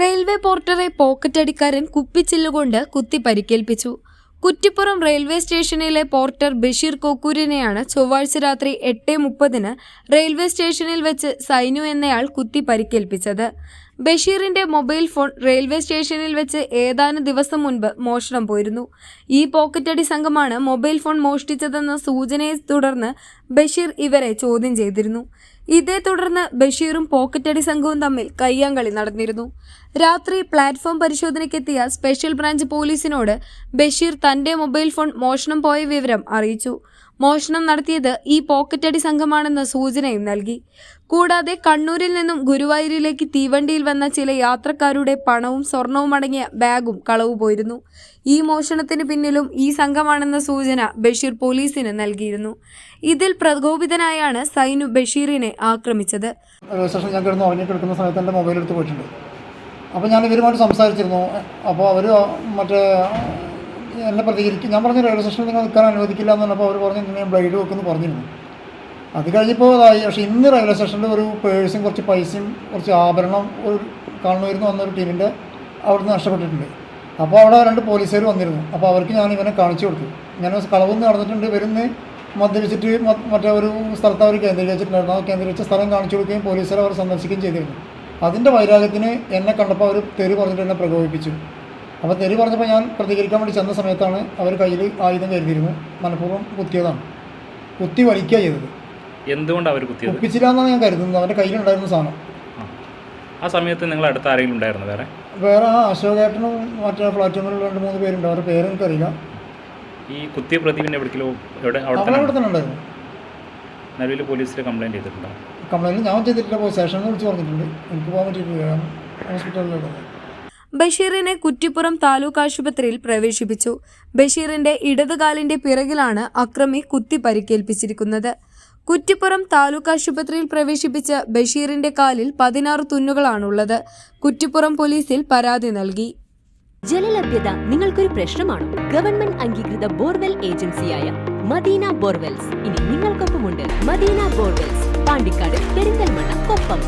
Railway പോർട്ടറെ പോക്കറ്റടിക്കാരൻ കുപ്പിച്ചില്ലുകൊണ്ട് കുത്തി പരിക്കേൽപ്പിച്ചു. കുറ്റിപ്പുറം റെയിൽവേ സ്റ്റേഷനിലെ പോർട്ടർ ബഷീർ കോക്കൂരിനെയാണ് ചൊവ്വാഴ്ച രാത്രി എട്ട് മുപ്പതിന് റെയിൽവേ സ്റ്റേഷനിൽ വെച്ച് സൈനു എന്നയാൾ കുത്തി പരിക്കേൽപ്പിച്ചത്. ബഷീറിന്റെ മൊബൈൽ ഫോൺ റെയിൽവേ സ്റ്റേഷനിൽ വെച്ച് ഏതാനും ദിവസം മുൻപ് മോഷണം പോയിരുന്നു. ഈ പോക്കറ്റടി സംഘമാണ് മൊബൈൽ ഫോൺ മോഷ്ടിച്ചതെന്ന സൂചനയെ തുടർന്ന് ബഷീർ ഇവരെ ചോദ്യം ചെയ്തിരുന്നു. ഇതേ തുടർന്ന് ബഷീറും പോക്കറ്റടി സംഘവും തമ്മിൽ കയ്യാങ്കളി നടന്നിരുന്നു. രാത്രി പ്ലാറ്റ്ഫോം പരിശോധനയ്ക്കെത്തിയ സ്പെഷ്യൽ ബ്രാഞ്ച് പോലീസിനോട് ബഷീർ തന്റെ മൊബൈൽ ഫോൺ മോഷണം പോയ വിവരം അറിയിച്ചു. മോഷണം നടത്തിയത് ഈ പോക്കറ്റടി സംഘമാണെന്ന സൂചനയും നൽകി. കൂടാതെ കണ്ണൂരിൽ നിന്നും ഗുരുവായൂരിലേക്ക് തീവണ്ടിയിൽ വന്ന ചില യാത്രക്കാരുടെ പണവും സ്വർണവും അടങ്ങിയ ബാഗും കളവ് പോയിരുന്നു. ഈ മോഷണത്തിന് പിന്നിലും ഈ സംഘമാണെന്ന സൂചന ബഷീർ പോലീസിന് നൽകിയിരുന്നു. ഇതിൽ പ്രകോപിതനായാണ് സൈനു ബഷീറിനെ ആക്രമിച്ചത്. ഞാൻ കിടന്ന് മൊബൈൽ എടുത്ത് അപ്പോൾ ഞാൻ ഇവരുമായിട്ട് സംസാരിച്ചിരുന്നു. അപ്പോൾ അവർ മറ്റേ എന്നെ പ്രതികരിക്കും. ഞാൻ പറഞ്ഞു റെയിൽവേ സ്റ്റേഷനിൽ നിങ്ങൾ നിൽക്കാൻ അനുവദിക്കില്ല എന്ന് പറഞ്ഞപ്പോൾ അവർ പറഞ്ഞു ഞാൻ ബ്ലൈഡ് വെക്കുമെന്ന് പറഞ്ഞിരുന്നു. അത് കഴിഞ്ഞപ്പോൾ അതായി. പക്ഷേ ഇന്ന് റെയിൽവേ സ്റ്റേഷനിൽ ഒരു പേഴ്സും കുറച്ച് പൈസയും കുറച്ച് ആഭരണം ഒരു കാണുമായിരുന്നു വന്നൊരു ടീമിന്റെ അവിടുന്ന് നഷ്ടപ്പെട്ടിട്ടുണ്ട്. അപ്പോൾ അവിടെ രണ്ട് പോലീസുകാർ വന്നിരുന്നു. അപ്പോൾ അവർക്ക് ഞാൻ ഇവനെ കാണിച്ചു കൊടുത്തു. ഞാൻ കളവെന്ന് നടന്നിട്ടുണ്ട്. ഇവരുന്ന് മദ്യപിച്ചിട്ട് മറ്റേ ഒരു സ്ഥലത്ത് അവർ കേന്ദ്രീകരിച്ചിട്ടുണ്ടായിരുന്നു. ആ കേന്ദ്രീകരിച്ച സ്ഥലം കാണിച്ചു കൊടുക്കുകയും പോലീസുകാർ അവർ സന്ദർശിക്കുകയും ചെയ്തിരുന്നു. അതിന്റെ വൈരാഗ്യത്തിന് എന്നെ കണ്ടപ്പോൾ അവർ തെറി പറഞ്ഞിട്ട് എന്നെ പ്രകോപിപ്പിച്ചു. അപ്പോൾ തെറി പറഞ്ഞപ്പോൾ ഞാൻ പ്രതികരിക്കാൻ വേണ്ടി ചെന്ന സമയത്താണ് അവർ കയ്യിൽ ആയുധം കരുതിയിരുന്നു. മനഃപൂർവം കുത്തിയതാണ്. കുത്തി വലിക്കുക ചെയ്തത്. എന്തുകൊണ്ടാണ് അവർ കുത്തിയത്? ഒപ്പിച്ചില്ല എന്നാണ് ഞാൻ കരുതുന്നത്. അവന്റെ കയ്യിലുണ്ടായിരുന്ന സാധനം. ആ. സമയത്ത് നിങ്ങൾ അടുത്ത ആരെങ്കിലും ഉണ്ടായിരുന്നു വേറെ? വേറെ ആ അശോകേട്ടനും മറ്റേ പ്ലാറ്റ്ഫോമിൽ രണ്ട് മൂന്ന് പേരുണ്ട്. അവരുടെ പേര് എനിക്കറിയില്ല. ഈ കുത്തിയ പ്രതി പിന്നെ എവിടെ അവിടെ തന്നെ ഉണ്ടായിരുന്നു നിലവിൽ പോലീസിൽ കംപ്ലൈന്റ് ചെയ്തിട്ടുണ്ടോ? കംപ്ലൈന്റ് ഞാൻ ചെയ്തിട്ടില്ല. പോയി സ്റ്റേഷനിൽ വിളിച്ച് പറഞ്ഞിട്ടുണ്ട്. എനിക്ക് പോകാൻ പറ്റിയിട്ടില്ല. ഹോസ്പിറ്റലിലുള്ളത് ബഷീറിനെ കുറ്റിപ്പുറം താലൂക്ക് ആശുപത്രിയിൽ പ്രവേശിപ്പിച്ചു. ബഷീറിന്റെ ഇടതുകാലിന്റെ പിറകിലാണ് അക്രമി കുത്തി പരിക്കേൽപ്പിച്ചിരിക്കുന്നത്. കുറ്റിപ്പുറം താലൂക്ക് ആശുപത്രിയിൽ പ്രവേശിപ്പിച്ച ബഷീറിന്റെ കാലിൽ പതിനാറ് തുന്നുകളാണുള്ളത്. കുറ്റിപ്പുറം പോലീസിൽ പരാതി നൽകി. ജലലഭ്യത നിങ്ങൾക്കൊരു പ്രശ്നമാണോ? ഗവൺമെന്റ് അംഗീകൃത ബോർവെൽ ഏജൻസിയായ മദീന ബോർവെൽസ്. ഇനി നിങ്ങൾക്കൊപ്പമുണ്ട് മദീന ബോർവെൽസ്. പാണ്ടിക്കാട് പെരിന്തൽമണ്ണ കൊപ്പം.